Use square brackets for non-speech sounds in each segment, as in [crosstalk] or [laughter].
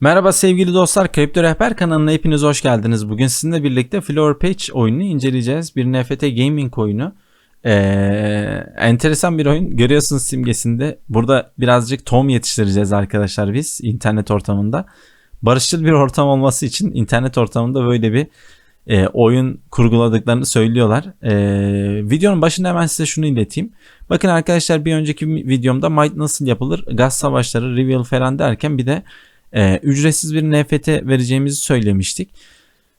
Merhaba sevgili dostlar, Kripto Rehber kanalına hepiniz hoş geldiniz. Bugün sizinle birlikte Flower Page oyununu inceleyeceğiz. Bir NFT gaming oyunu. Ee, enteresan bir oyun. Görüyorsunuz simgesinde. Burada birazcık tom yetiştireceğiz arkadaşlar biz internet ortamında. Barışçıl bir ortam olması için internet ortamında böyle bir e, oyun kurguladıklarını söylüyorlar. E, videonun başında hemen size şunu ileteyim. Bakın arkadaşlar bir önceki videomda Might nasıl yapılır, gaz savaşları, reveal falan derken bir de e, ücretsiz bir NFT vereceğimizi söylemiştik.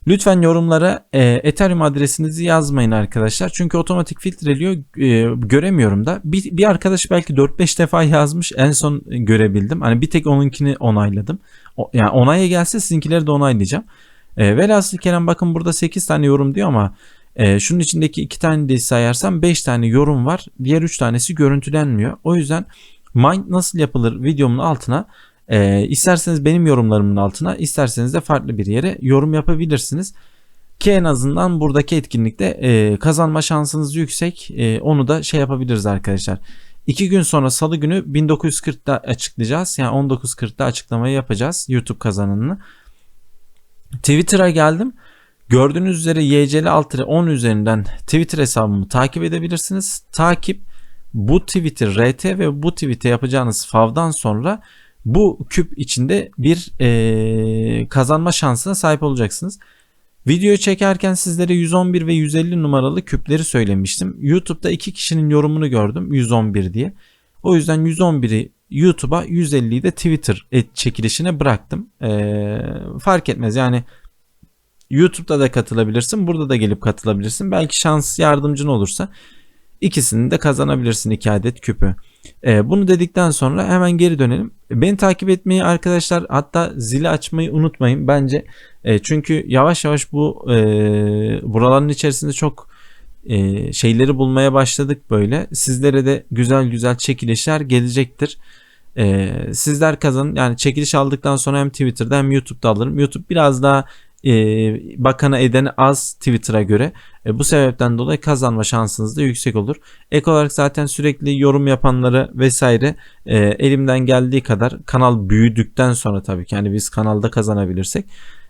Lütfen yorumlara e, Ethereum adresinizi yazmayın arkadaşlar. Çünkü otomatik filtreliyor. E, göremiyorum da. Bir, bir arkadaş belki 4-5 defa yazmış. En son görebildim. Hani bir tek onunkini onayladım. O, yani onaya gelse sizinkileri de onaylayacağım. E, velhasıl Kerem bakın burada 8 tane yorum diyor ama e, şunun içindeki 2 tane de sayarsam 5 tane yorum var. Diğer 3 tanesi görüntülenmiyor. O yüzden Mind nasıl yapılır videomun altına e, isterseniz benim yorumlarımın altına isterseniz de farklı bir yere yorum yapabilirsiniz. Ki en azından buradaki etkinlikte e, kazanma şansınız yüksek. E, onu da şey yapabiliriz arkadaşlar. 2 gün sonra salı günü 1940'da açıklayacağız. Yani 19.40'da açıklamayı yapacağız YouTube kazananını. Twitter'a geldim. Gördüğünüz üzere YCL altı 10 üzerinden Twitter hesabımı takip edebilirsiniz. Takip bu Twitter RT ve bu tweet'e yapacağınız favdan sonra bu küp içinde bir e, kazanma şansına sahip olacaksınız. Videoyu çekerken sizlere 111 ve 150 numaralı küpleri söylemiştim. YouTube'da iki kişinin yorumunu gördüm 111 diye. O yüzden 111'i YouTube'a 150'yi de Twitter çekilişine bıraktım. Ee, fark etmez yani YouTube'da da katılabilirsin. Burada da gelip katılabilirsin. Belki şans yardımcın olursa ikisini de kazanabilirsin 2 adet küpü. Ee, bunu dedikten sonra hemen geri dönelim. Beni takip etmeyi arkadaşlar hatta zili açmayı unutmayın bence. E, çünkü yavaş yavaş bu e, buraların içerisinde çok e, şeyleri bulmaya başladık böyle. Sizlere de güzel güzel çekilişler gelecektir. E, sizler kazanın yani çekiliş aldıktan sonra hem Twitter'da hem YouTube'da alırım. YouTube biraz daha e, bakana edeni az Twitter'a göre. E, bu sebepten dolayı kazanma şansınız da yüksek olur. Ek olarak zaten sürekli yorum yapanları vesaire e, elimden geldiği kadar kanal büyüdükten sonra tabii ki yani biz kanalda kazanabilirsek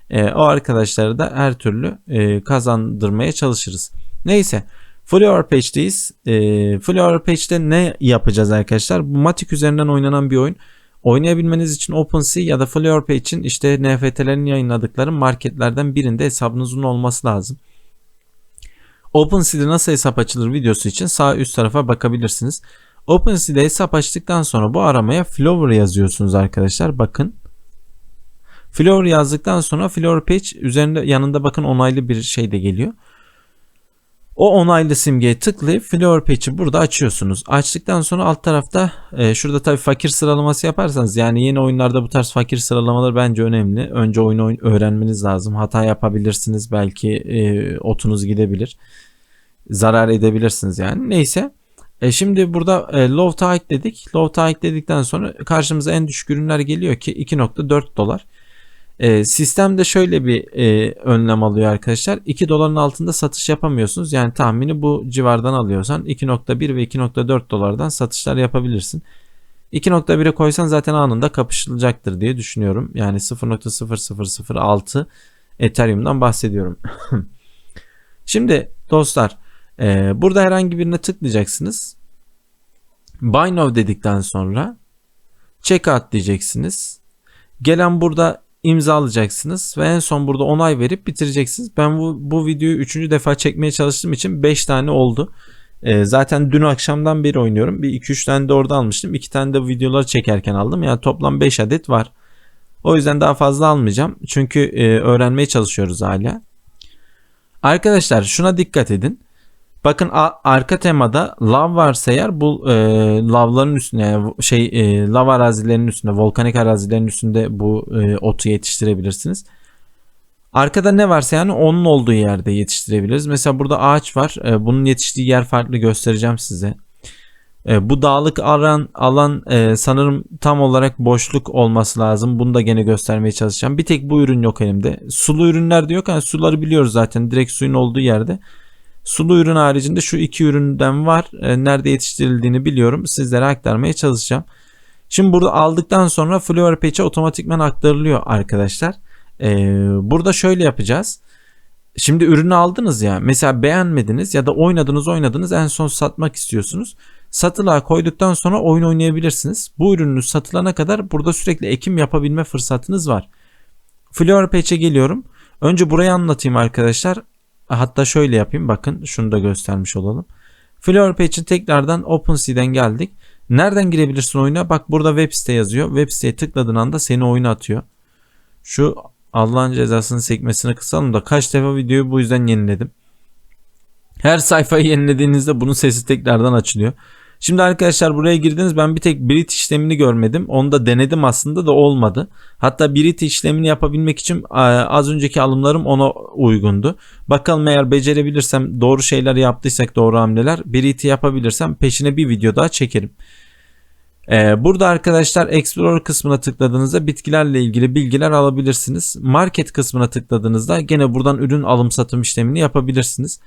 e, o arkadaşları da her türlü e, kazandırmaya çalışırız. Neyse. Flower Page'deyiz. E, Flower Page'de ne yapacağız arkadaşlar? Bu Matic üzerinden oynanan bir oyun. Oynayabilmeniz için OpenSea ya da Flower için işte NFT'lerin yayınladıkları marketlerden birinde hesabınızın olması lazım. OpenSea'de nasıl hesap açılır videosu için sağ üst tarafa bakabilirsiniz. OpenSea'de hesap açtıktan sonra bu aramaya Flower yazıyorsunuz arkadaşlar. Bakın. Flower yazdıktan sonra Flower Page üzerinde yanında bakın onaylı bir şey de geliyor. O onaylı simgeye tıklayıp Flower Page'i burada açıyorsunuz. Açtıktan sonra alt tarafta e, şurada tabii fakir sıralaması yaparsanız yani yeni oyunlarda bu tarz fakir sıralamalar bence önemli. Önce oyunu oyun öğrenmeniz lazım. Hata yapabilirsiniz. Belki e, otunuz gidebilir. Zarar edebilirsiniz yani. Neyse. E şimdi burada e, low to dedik. Low to dedikten sonra karşımıza en düşük ürünler geliyor ki 2.4 dolar. E, sistemde şöyle bir e, önlem alıyor arkadaşlar. 2 doların altında satış yapamıyorsunuz. Yani tahmini bu civardan alıyorsan 2.1 ve 2.4 dolardan satışlar yapabilirsin. 2.1'e koysan zaten anında kapışılacaktır diye düşünüyorum. Yani 0.0006 Ethereum'dan bahsediyorum. [laughs] Şimdi dostlar e, burada herhangi birine tıklayacaksınız. Buy now dedikten sonra checkout diyeceksiniz. Gelen burada imzalayacaksınız ve en son burada onay verip bitireceksiniz. Ben bu, bu videoyu 3. defa çekmeye çalıştığım için 5 tane oldu. E, zaten dün akşamdan beri oynuyorum. Bir 2-3 tane de orada almıştım. 2 tane de videoları çekerken aldım. Yani toplam 5 adet var. O yüzden daha fazla almayacağım. Çünkü e, öğrenmeye çalışıyoruz hala. Arkadaşlar şuna dikkat edin. Bakın arka temada lav varsa eğer bu e, lavların üstüne şey e, lav arazilerinin üstünde volkanik arazilerin üstünde bu e, otu yetiştirebilirsiniz. Arkada ne varsa yani onun olduğu yerde yetiştirebiliriz. Mesela burada ağaç var. E, bunun yetiştiği yer farklı göstereceğim size. E, bu dağlık alan alan e, sanırım tam olarak boşluk olması lazım. Bunu da gene göstermeye çalışacağım. Bir tek bu ürün yok elimde. Sulu ürünler de yok. Yani suları biliyoruz zaten. Direkt suyun olduğu yerde. Sulu ürün haricinde şu iki üründen var. E, nerede yetiştirildiğini biliyorum. Sizlere aktarmaya çalışacağım. Şimdi burada aldıktan sonra Flower Patch'e otomatikman aktarılıyor arkadaşlar. Ee, burada şöyle yapacağız. Şimdi ürünü aldınız ya mesela beğenmediniz ya da oynadınız oynadınız en son satmak istiyorsunuz. Satılığa koyduktan sonra oyun oynayabilirsiniz. Bu ürününüz satılana kadar burada sürekli ekim yapabilme fırsatınız var. Flower Patch'e geliyorum. Önce burayı anlatayım arkadaşlar. Hatta şöyle yapayım bakın şunu da göstermiş olalım. Flower Patch'in tekrardan OpenSea'den geldik. Nereden girebilirsin oyuna? Bak burada web site yazıyor. Web siteye tıkladığın anda seni oyuna atıyor. Şu Allah'ın cezasını sekmesine kısalım da kaç defa videoyu bu yüzden yeniledim. Her sayfayı yenilediğinizde bunun sesi tekrardan açılıyor. Şimdi arkadaşlar buraya girdiniz ben bir tek Brit işlemini görmedim. Onu da denedim aslında da olmadı. Hatta Brit işlemini yapabilmek için e, az önceki alımlarım ona uygundu. Bakalım eğer becerebilirsem doğru şeyler yaptıysak doğru hamleler Brit'i yapabilirsem peşine bir video daha çekerim. Ee, burada arkadaşlar Explorer kısmına tıkladığınızda bitkilerle ilgili bilgiler alabilirsiniz. Market kısmına tıkladığınızda gene buradan ürün alım satım işlemini yapabilirsiniz.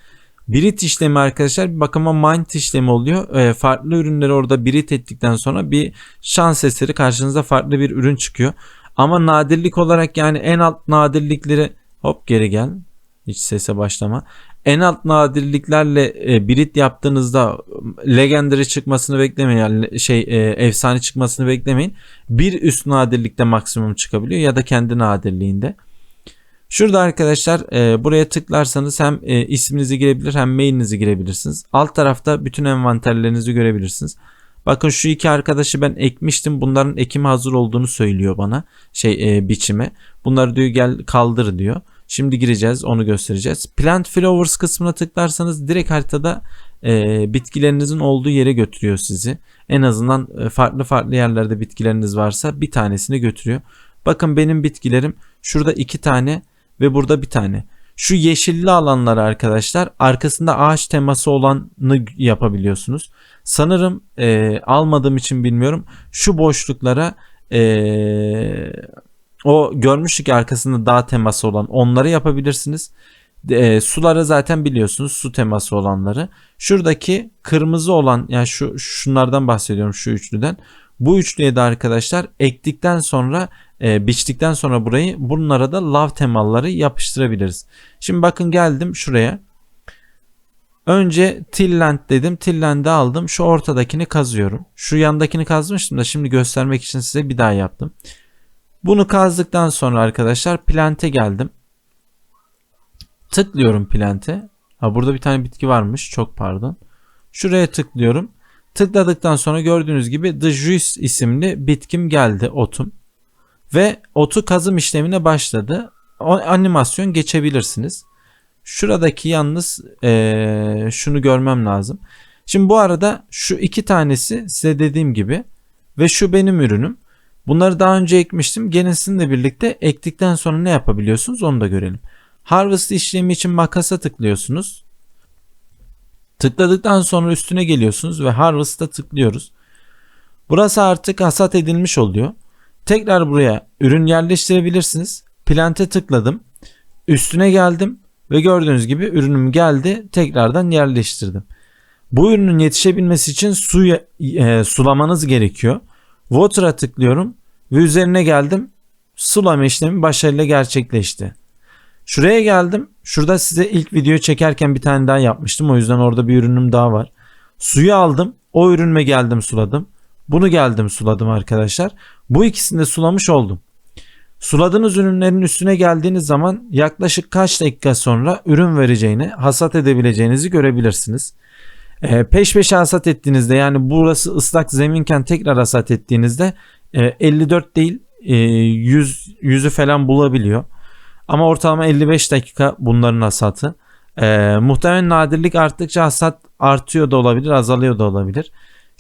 Birit işlemi arkadaşlar bir bakıma mind işlemi oluyor. E, farklı ürünleri orada birit ettikten sonra bir şans eseri karşınıza farklı bir ürün çıkıyor. Ama nadirlik olarak yani en alt nadirlikleri hop geri gel. Hiç sese başlama. En alt nadirliklerle e, birit yaptığınızda legendary çıkmasını beklemeyin. Yani şey e, efsane çıkmasını beklemeyin. Bir üst nadirlikte maksimum çıkabiliyor ya da kendi nadirliğinde. Şurada arkadaşlar e, buraya tıklarsanız hem e, isminizi girebilir hem mailinizi girebilirsiniz. Alt tarafta bütün envanterlerinizi görebilirsiniz. Bakın şu iki arkadaşı ben ekmiştim. Bunların ekimi hazır olduğunu söylüyor bana. Şey e, biçime. Bunları diyor gel kaldır diyor. Şimdi gireceğiz onu göstereceğiz. Plant Flowers kısmına tıklarsanız direkt haritada e, bitkilerinizin olduğu yere götürüyor sizi. En azından e, farklı farklı yerlerde bitkileriniz varsa bir tanesini götürüyor. Bakın benim bitkilerim şurada iki tane ve burada bir tane. Şu yeşilli alanlar arkadaşlar arkasında ağaç teması olanı yapabiliyorsunuz. Sanırım e, almadığım için bilmiyorum. Şu boşluklara e, o görmüştük arkasında dağ teması olan onları yapabilirsiniz. E, suları zaten biliyorsunuz su teması olanları. Şuradaki kırmızı olan yani şu şunlardan bahsediyorum şu üçlüden. Bu üçlüye de arkadaşlar ektikten sonra e, biçtikten sonra burayı bunlara da lav temalları yapıştırabiliriz. Şimdi bakın geldim şuraya. Önce Tilland dedim. Tilland'i aldım. Şu ortadakini kazıyorum. Şu yandakini kazmıştım da şimdi göstermek için size bir daha yaptım. Bunu kazdıktan sonra arkadaşlar plante geldim. Tıklıyorum plante. Ha burada bir tane bitki varmış. Çok pardon. Şuraya tıklıyorum. Tıkladıktan sonra gördüğünüz gibi The Juice isimli bitkim geldi otum. Ve otu kazım işlemine başladı. O animasyon geçebilirsiniz. Şuradaki yalnız ee, şunu görmem lazım. Şimdi bu arada şu iki tanesi size dediğim gibi ve şu benim ürünüm. Bunları daha önce ekmiştim. Gene sizinle birlikte ektikten sonra ne yapabiliyorsunuz onu da görelim. Harvest işlemi için makasa tıklıyorsunuz. Tıkladıktan sonra üstüne geliyorsunuz ve Harvest'a tıklıyoruz. Burası artık hasat edilmiş oluyor. Tekrar buraya ürün yerleştirebilirsiniz. Plante tıkladım. Üstüne geldim ve gördüğünüz gibi ürünüm geldi. Tekrardan yerleştirdim. Bu ürünün yetişebilmesi için suya, e, sulamanız gerekiyor. Water'a tıklıyorum ve üzerine geldim. Sulama işlemi başarıyla gerçekleşti. Şuraya geldim. Şurada size ilk video çekerken bir tane daha yapmıştım. O yüzden orada bir ürünüm daha var. Suyu aldım. O ürünme geldim suladım. Bunu geldim suladım arkadaşlar. Bu ikisini de sulamış oldum. Suladığınız ürünlerin üstüne geldiğiniz zaman yaklaşık kaç dakika sonra ürün vereceğini, hasat edebileceğinizi görebilirsiniz. E, peş peşe hasat ettiğinizde yani burası ıslak zeminken tekrar hasat ettiğinizde e, 54 değil e, 100 yüzü falan bulabiliyor. Ama ortalama 55 dakika bunların hasatı. E, muhtemelen nadirlik arttıkça hasat artıyor da olabilir, azalıyor da olabilir.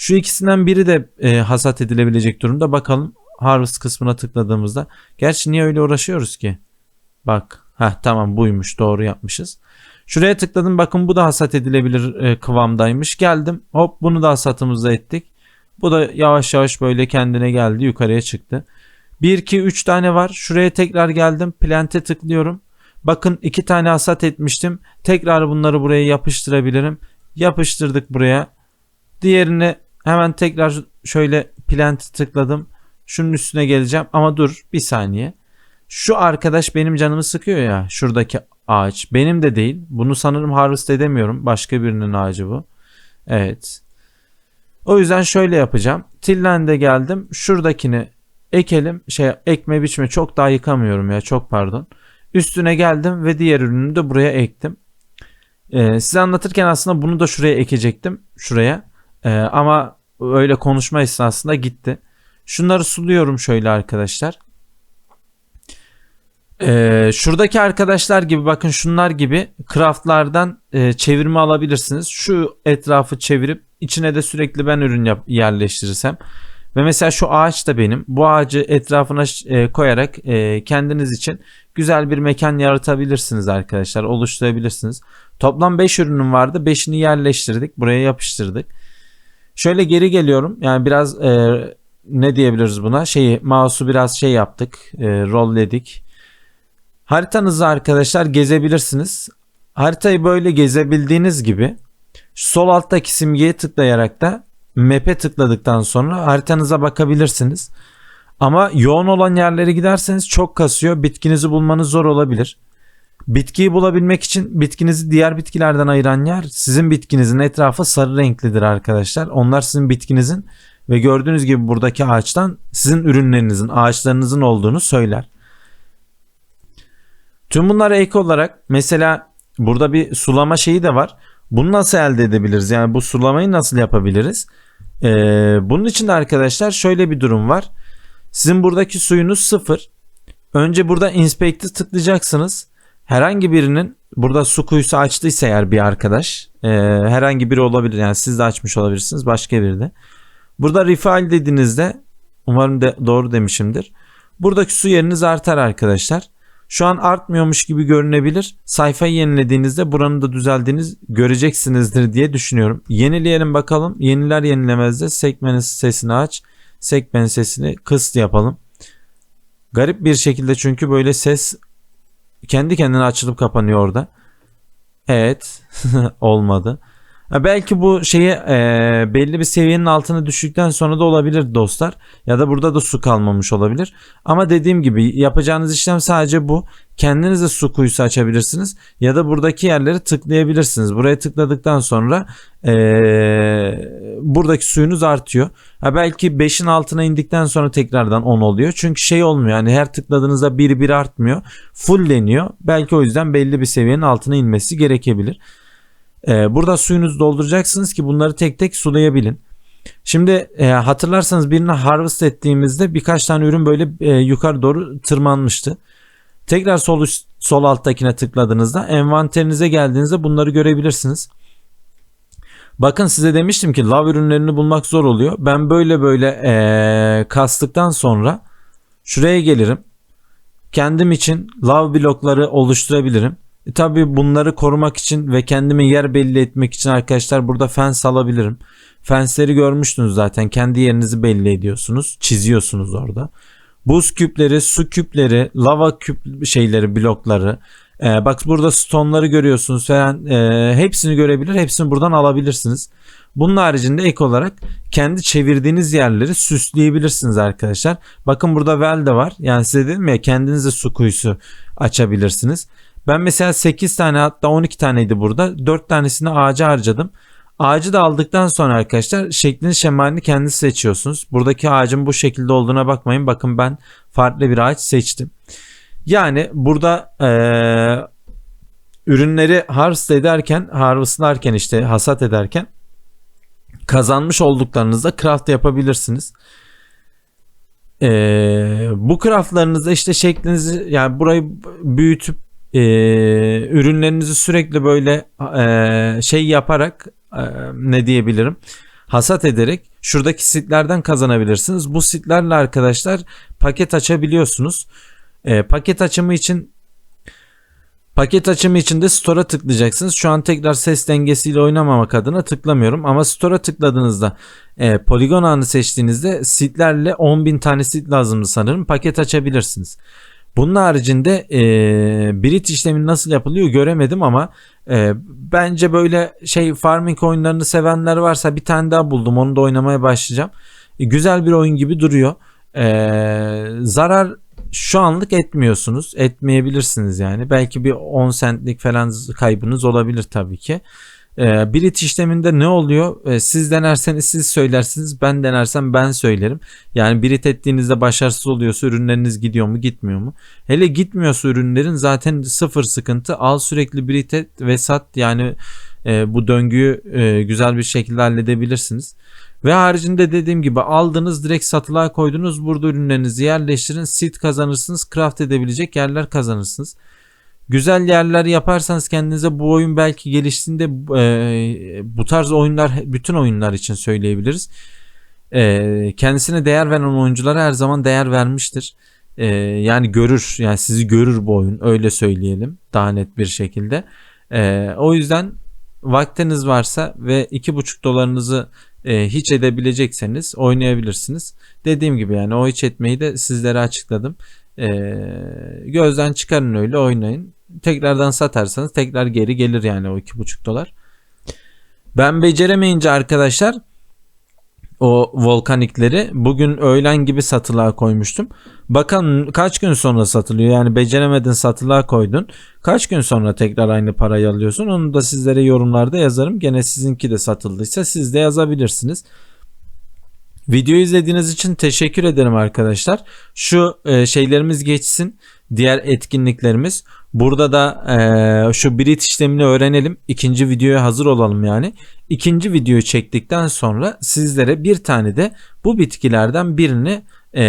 Şu ikisinden biri de e, hasat edilebilecek durumda. Bakalım harvest kısmına tıkladığımızda. Gerçi niye öyle uğraşıyoruz ki? Bak. ha tamam buymuş. Doğru yapmışız. Şuraya tıkladım. Bakın bu da hasat edilebilir e, kıvamdaymış. Geldim. Hop bunu da hasatımızda ettik. Bu da yavaş yavaş böyle kendine geldi. Yukarıya çıktı. 1, 2, 3 tane var. Şuraya tekrar geldim. Plante tıklıyorum. Bakın iki tane hasat etmiştim. Tekrar bunları buraya yapıştırabilirim. Yapıştırdık buraya. Diğerini hemen tekrar şöyle plant tıkladım. Şunun üstüne geleceğim ama dur bir saniye. Şu arkadaş benim canımı sıkıyor ya şuradaki ağaç. Benim de değil. Bunu sanırım harvest edemiyorum. Başka birinin ağacı bu. Evet. O yüzden şöyle yapacağım. Tillen'de geldim. Şuradakini ekelim. Şey ekme biçme çok daha yıkamıyorum ya çok pardon. Üstüne geldim ve diğer ürünü de buraya ektim. Ee, size anlatırken aslında bunu da şuraya ekecektim. Şuraya. Ee, ama öyle konuşma esnasında gitti. Şunları suluyorum şöyle arkadaşlar. Ee, şuradaki arkadaşlar gibi bakın şunlar gibi craftlardan e, çevirme alabilirsiniz. Şu etrafı çevirip içine de sürekli ben ürün yap, yerleştirirsem. Ve mesela şu ağaç da benim. Bu ağacı etrafına e, koyarak e, kendiniz için güzel bir mekan yaratabilirsiniz arkadaşlar. Oluşturabilirsiniz. Toplam 5 ürünüm vardı. 5'ini yerleştirdik. Buraya yapıştırdık. Şöyle geri geliyorum. Yani biraz e, ne diyebiliriz buna? Şeyi mouse'u biraz şey yaptık. E, rollledik. Haritanızı arkadaşlar gezebilirsiniz. Haritayı böyle gezebildiğiniz gibi sol alttaki simgeye tıklayarak da map'e tıkladıktan sonra haritanıza bakabilirsiniz. Ama yoğun olan yerlere giderseniz çok kasıyor. Bitkinizi bulmanız zor olabilir. Bitkiyi bulabilmek için bitkinizi diğer bitkilerden ayıran yer sizin bitkinizin etrafı sarı renklidir arkadaşlar. Onlar sizin bitkinizin ve gördüğünüz gibi buradaki ağaçtan sizin ürünlerinizin, ağaçlarınızın olduğunu söyler. Tüm bunlara ek olarak mesela burada bir sulama şeyi de var. Bunu nasıl elde edebiliriz? Yani bu sulamayı nasıl yapabiliriz? Ee, bunun için de arkadaşlar şöyle bir durum var. Sizin buradaki suyunuz sıfır. Önce burada inspect'e tıklayacaksınız. Herhangi birinin burada su kuyusu açtıysa eğer bir arkadaş e, herhangi biri olabilir yani siz de açmış olabilirsiniz başka biri de. Burada refill dediğinizde umarım de doğru demişimdir. Buradaki su yeriniz artar arkadaşlar. Şu an artmıyormuş gibi görünebilir. Sayfayı yenilediğinizde buranın da düzeldiğiniz göreceksinizdir diye düşünüyorum. Yenileyelim bakalım. Yeniler yenilemezde sekmenin sesini aç. Sekmenin sesini kıs yapalım. Garip bir şekilde çünkü böyle ses kendi kendine açılıp kapanıyor orada. Evet [laughs] olmadı. Belki bu şeyi e, belli bir seviyenin altına düştükten sonra da olabilir dostlar. Ya da burada da su kalmamış olabilir. Ama dediğim gibi yapacağınız işlem sadece bu. Kendiniz de su kuyusu açabilirsiniz. Ya da buradaki yerleri tıklayabilirsiniz. Buraya tıkladıktan sonra e, buradaki suyunuz artıyor. Ha, belki 5'in altına indikten sonra tekrardan 10 oluyor. Çünkü şey olmuyor. Yani her tıkladığınızda 1 1 artmıyor. Fullleniyor. Belki o yüzden belli bir seviyenin altına inmesi gerekebilir. Ee, burada suyunuzu dolduracaksınız ki bunları tek tek sulayabilin. Şimdi e, hatırlarsanız birini harvest ettiğimizde birkaç tane ürün böyle e, yukarı doğru tırmanmıştı. Tekrar sol üst, sol alttakine tıkladığınızda envanterinize geldiğinizde bunları görebilirsiniz. Bakın size demiştim ki lav ürünlerini bulmak zor oluyor. Ben böyle böyle e, kastıktan sonra şuraya gelirim. Kendim için lav blokları oluşturabilirim. E, tabii bunları korumak için ve kendime yer belli etmek için arkadaşlar burada fence alabilirim. Fensleri görmüştünüz zaten. Kendi yerinizi belli ediyorsunuz. Çiziyorsunuz orada. Buz küpleri, su küpleri, lava küp şeyleri, blokları. Ee, bak burada stone'ları görüyorsunuz falan. Ee, hepsini görebilir. Hepsini buradan alabilirsiniz. Bunun haricinde ek olarak kendi çevirdiğiniz yerleri süsleyebilirsiniz arkadaşlar. Bakın burada well de var. Yani size dedim ya kendinize su kuyusu açabilirsiniz. Ben mesela 8 tane hatta 12 taneydi burada. 4 tanesini ağaca harcadım. Ağacı da aldıktan sonra arkadaşlar şeklini şemalini kendiniz seçiyorsunuz. Buradaki ağacın bu şekilde olduğuna bakmayın. Bakın ben farklı bir ağaç seçtim. Yani burada ee, ürünleri harvest ederken, harvestlarken işte hasat ederken kazanmış olduklarınızda craft yapabilirsiniz. Ee, bu craftlarınızda işte şeklinizi yani burayı büyütüp e, ürünlerinizi sürekli böyle e, şey yaparak e, ne diyebilirim hasat ederek şuradaki sitlerden kazanabilirsiniz. Bu sitlerle arkadaşlar paket açabiliyorsunuz. E, paket açımı için Paket açımı için de Store'a tıklayacaksınız. Şu an tekrar ses dengesiyle oynamamak adına tıklamıyorum. Ama Store'a tıkladığınızda e, poligon ağını seçtiğinizde sitlerle 10.000 tane sit lazımdı sanırım. Paket açabilirsiniz. Bunun haricinde e, Brit işlemi nasıl yapılıyor göremedim ama e, bence böyle şey farming oyunlarını sevenler varsa bir tane daha buldum onu da oynamaya başlayacağım. E, güzel bir oyun gibi duruyor. Ee, zarar şu anlık etmiyorsunuz. Etmeyebilirsiniz yani. Belki bir 10 centlik falan kaybınız olabilir tabii ki. Ee, Brit işleminde ne oluyor? Ee, siz denerseniz siz söylersiniz. Ben denersem ben söylerim. Yani Brit ettiğinizde başarısız oluyorsa ürünleriniz gidiyor mu gitmiyor mu? Hele gitmiyorsa ürünlerin zaten sıfır sıkıntı. Al sürekli Brit et ve sat. Yani e, bu döngüyü e, güzel bir şekilde halledebilirsiniz. Ve haricinde dediğim gibi aldınız direkt satılığa koydunuz. Burada ürünlerinizi yerleştirin. Seed kazanırsınız. Craft edebilecek yerler kazanırsınız. Güzel yerler yaparsanız kendinize bu oyun belki geliştiğinde e, bu tarz oyunlar bütün oyunlar için söyleyebiliriz. E, kendisine değer veren oyunculara her zaman değer vermiştir. E, yani görür yani sizi görür bu oyun öyle söyleyelim daha net bir şekilde. E, o yüzden vaktiniz varsa ve iki buçuk dolarınızı e, hiç edebilecekseniz oynayabilirsiniz. Dediğim gibi yani o hiç etmeyi de sizlere açıkladım. E, gözden çıkarın öyle oynayın. Tekrardan satarsanız tekrar geri gelir yani o iki buçuk dolar. Ben beceremeyince arkadaşlar o volkanikleri bugün öğlen gibi satılığa koymuştum. Bakın kaç gün sonra satılıyor. Yani beceremedin satılığa koydun. Kaç gün sonra tekrar aynı parayı alıyorsun. Onu da sizlere yorumlarda yazarım. Gene sizinki de satıldıysa siz de yazabilirsiniz. Videoyu izlediğiniz için teşekkür ederim arkadaşlar. Şu e, şeylerimiz geçsin. Diğer etkinliklerimiz. Burada da e, şu Brit işlemini öğrenelim. İkinci videoya hazır olalım yani. İkinci videoyu çektikten sonra sizlere bir tane de bu bitkilerden birini e,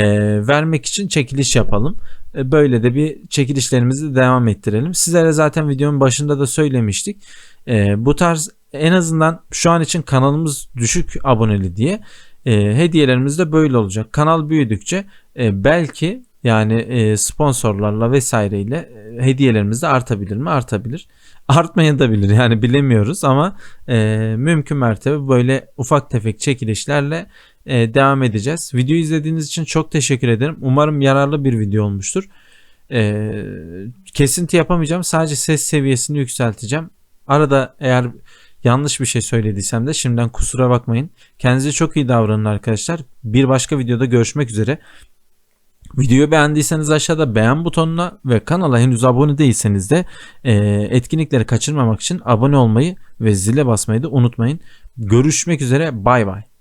vermek için çekiliş yapalım. E, böyle de bir çekilişlerimizi devam ettirelim. Sizlere zaten videonun başında da söylemiştik. E, bu tarz en azından şu an için kanalımız düşük aboneli diye e, hediyelerimiz de böyle olacak. Kanal büyüdükçe e, belki yani e, sponsorlarla vesaireyle e, hediyelerimiz de artabilir mi? Artabilir. [laughs] Artmaya da bilir yani bilemiyoruz ama e, mümkün mertebe böyle ufak tefek çekilişlerle e, devam edeceğiz. Videoyu izlediğiniz için çok teşekkür ederim. Umarım yararlı bir video olmuştur. E, kesinti yapamayacağım. Sadece ses seviyesini yükselteceğim. Arada eğer yanlış bir şey söylediysem de şimdiden kusura bakmayın. Kendinize çok iyi davranın arkadaşlar. Bir başka videoda görüşmek üzere. Videoyu beğendiyseniz aşağıda beğen butonuna ve kanala henüz abone değilseniz de e, etkinlikleri kaçırmamak için abone olmayı ve zile basmayı da unutmayın. Görüşmek üzere bay bay.